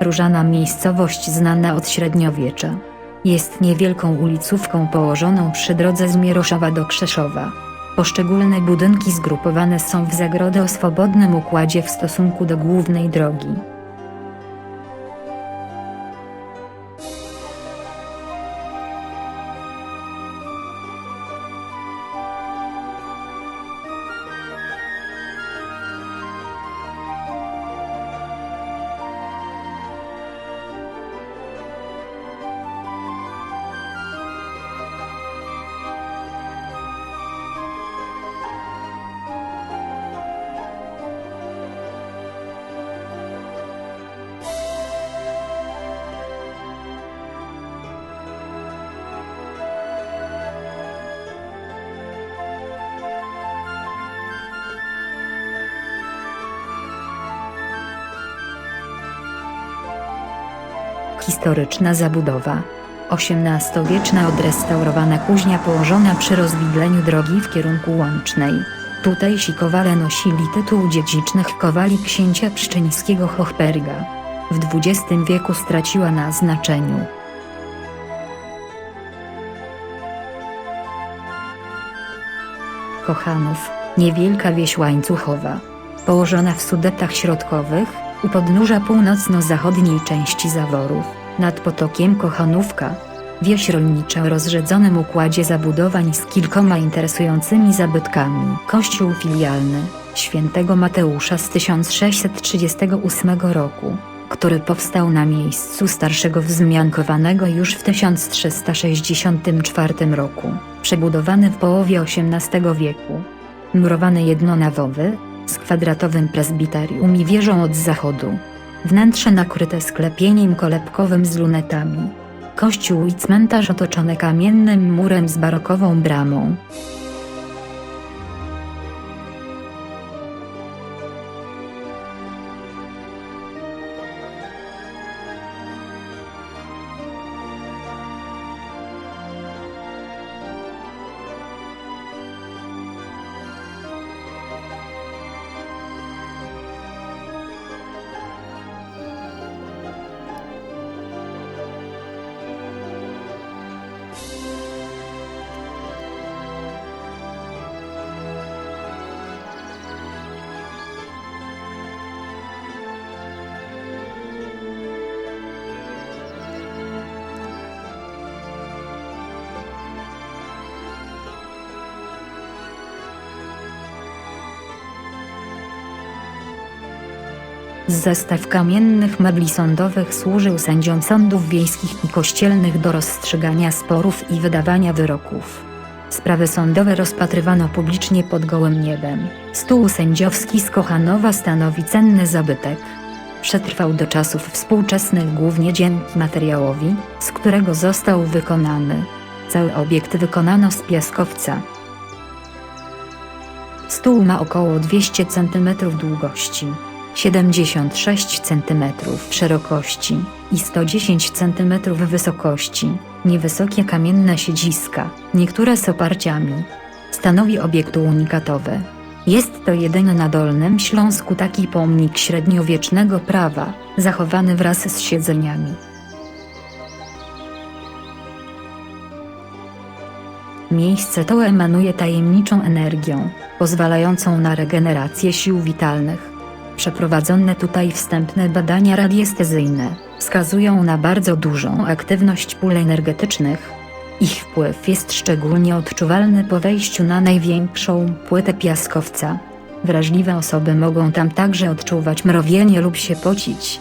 Różana miejscowość znana od średniowiecza. Jest niewielką ulicówką położoną przy drodze z Mieroszowa do Krzeszowa. Poszczególne budynki zgrupowane są w zagrodę o swobodnym układzie w stosunku do głównej drogi. Historyczna zabudowa. XVIII-wieczna odrestaurowana kuźnia położona przy rozwidleniu drogi w kierunku Łącznej. Tutejsi kowale nosili tytuł dziedzicznych kowali księcia pszczyńskiego Hochberga. W XX wieku straciła na znaczeniu. Kochanów, niewielka wieś łańcuchowa. Położona w Sudetach Środkowych, u podnóża północno-zachodniej części Zaworów, nad potokiem Kochanówka. Wieś rolnicza o rozrzedzonym układzie zabudowań z kilkoma interesującymi zabytkami. Kościół filialny, świętego Mateusza z 1638 roku, który powstał na miejscu starszego wzmiankowanego już w 1364 roku, przebudowany w połowie XVIII wieku. Murowany jednonawowy, z kwadratowym prezbiterium i wieżą od zachodu. Wnętrze nakryte sklepieniem kolebkowym z lunetami. Kościół i cmentarz otoczone kamiennym murem z barokową bramą. Zestaw kamiennych mebli sądowych służył sędziom sądów wiejskich i kościelnych do rozstrzygania sporów i wydawania wyroków. Sprawy sądowe rozpatrywano publicznie pod gołym niebem. Stół sędziowski z Kochanowa stanowi cenny zabytek. Przetrwał do czasów współczesnych głównie dzięki materiałowi, z którego został wykonany. Cały obiekt wykonano z piaskowca. Stół ma około 200 cm długości. 76 cm szerokości i 110 cm wysokości. Niewysokie kamienne siedziska, niektóre z oparciami. Stanowi obiekt unikatowy. Jest to jedyny na Dolnym Śląsku taki pomnik średniowiecznego prawa, zachowany wraz z siedzeniami. Miejsce to emanuje tajemniczą energią, pozwalającą na regenerację sił witalnych. Przeprowadzone tutaj wstępne badania radiestezyjne wskazują na bardzo dużą aktywność pól energetycznych. Ich wpływ jest szczególnie odczuwalny po wejściu na największą płytę piaskowca. Wrażliwe osoby mogą tam także odczuwać mrowienie lub się pocić.